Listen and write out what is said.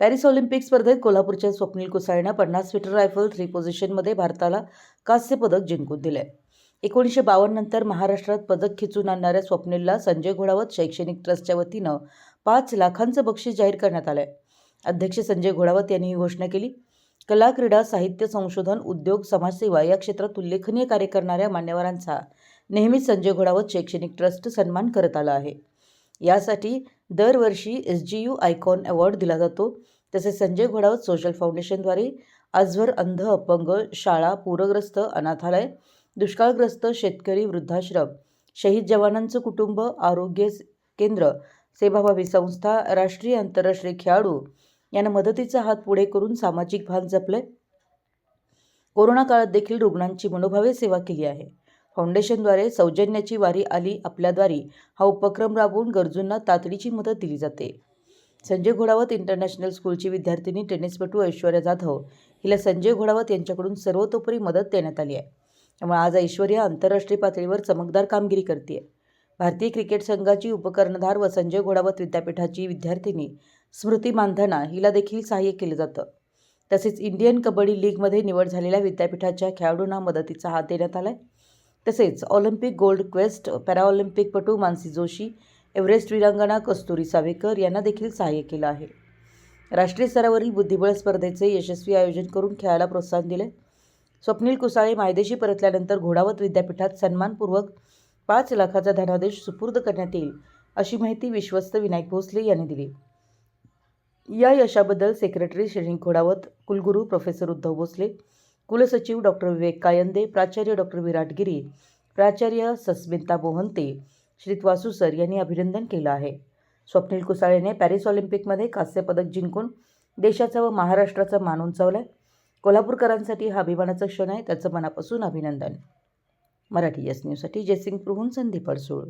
Paris Olympic स्पर्धेत कोल्हापूरच्या स्वप्नील कुसाळनं पन्नास मीटर रायफल थ्री पोझिशनमध्ये भारताला कांस्य पदक जिंकून दिले एकोणीसशे बावन्न नंतर महाराष्ट्रात पदक खिचून आणणाऱ्या स्वप्नीलला संजय घोडावत शैक्षणिक ट्रस्टच्या वतीनं पाच लाखांचं बक्षीस जाहीर करण्यात आलंय. अध्यक्ष संजय घोडावत यांनी ही घोषणा केली. कला क्रीडा साहित्य संशोधन उद्योग समाजसेवा या क्षेत्रात उल्लेखनीय कार्य करणाऱ्या मान्यवरांचा नेहमीच संजय घोडावत शैक्षणिक ट्रस्ट सन्मान करत आला आहे. यासाठी दरवर्षी S G U icon award दिला जातो. तसेच संजय घोडावत सोशल फाउंडेशनद्वारे आजवर अंध अपंग शाळा पूरग्रस्त अनाथालय दुष्काळग्रस्त शेतकरी वृद्धाश्रम शहीद जवानांचं कुटुंब आरोग्य केंद्र सेवाभावी संस्था राष्ट्रीय आंतरराष्ट्रीय खेळाडू यांना मदतीचा हात पुढे करून सामाजिक भान जपले कोरोना काळात देखील रुग्णांची मनोभावे सेवा केली आहे. फाउंडेशनद्वारे सौजन्याची वारी आली आपल्याद्वारी हा उपक्रम राबवून गरजूंना तातडीची मदत दिली जाते. संजय घोडावत इंटरनॅशनल स्कूलची विद्यार्थिनी टेनिसपटू ऐश्वर्या जाधव हिला संजय घोडावत यांच्याकडून सर्वतोपरी मदत देण्यात आली आहे. त्यामुळे आज ऐश्वर्या आंतरराष्ट्रीय पातळीवर चमकदार कामगिरी करते भारतीय क्रिकेट संघाची उपकर्णधार व संजय घोडावत विद्यापीठाची विद्यार्थिनी स्मृती मानधना हिला देखील सहाय्य केलं जातं. तसेच इंडियन कबड्डी लीगमध्ये निवड झालेल्या विद्यापीठाच्या खेळाडूंना मदतीचा हात देण्यात आला आहे तसेच ऑलिम्पिक गोल्ड क्वेस्ट पॅराऑलिम्पिकपटू मानसी जोशी एव्हरेस्ट वीरांगना कस्तुरी सावेकर यांना देखील सहाय्य केलं आहे. राष्ट्रीय स्तरावरील बुद्धिबळ स्पर्धेचे यशस्वी आयोजन करून खेळाला प्रोत्साहन दिले. स्वप्नील कुसाळे मायदेशी परतल्यानंतर घोडावत विद्यापीठात सन्मानपूर्वक पाच लाखाचा धनादेश सुपूर्द करण्यात येईल अशी माहिती विश्वस्त विनायक भोसले यांनी दिली. या यशाबद्दल सेक्रेटरी श्रेणी घोडावत कुलगुरू प्रोफेसर उद्धव भोसले कुलसचिव डॉक्टर विवेक कायंदे प्राचार्य डॉक्टर विराट गिरी प्राचार्य सस्मिता मोहंते श्रीत वासू सर यांनी अभिनंदन केलं आहे. स्वप्नील कुसाळेने पॅरिस ऑलिम्पिकमध्ये कांस्य पदक जिंकून देशाचा व महाराष्ट्राचा मान उंचावलाय. कोल्हापूरकरांसाठी हा अभिमानाचा क्षण आहे त्याचं मनापासून अभिनंदन. मराठी यस न्यूजसाठी जयसिंगपूरहून संदीप अडसूळ.